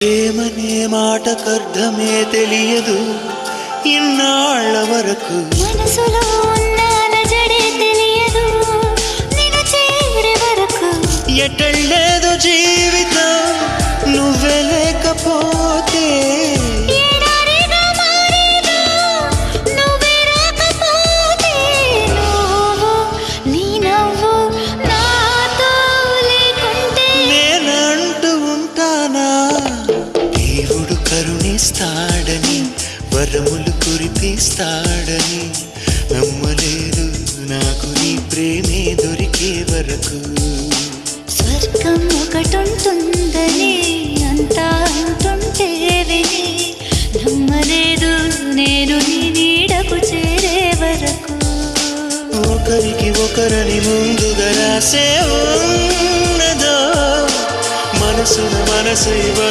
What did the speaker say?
ప్రేమనే మాటకర్థమే తెలియదు ఇన్నాళ్ళ వరకు మనసులో ఉన్న అలజడే తెలియదు. నిన్ను చేరే వరకు. కరుణిస్తాడని వరములు కురిపిస్తాడని. నమ్మలేదు నాకు నీ ప్రేమే దొరికే వరకు. స్వర్గం ఒకటుంటుందని అంతా అంటుంటే విని నమ్మలేదు నేను నీ నీడకు చేరే వరకు. ఒకరికి ఒకరని ముందుగా రాసే ఉన్నదో మనసున మనసు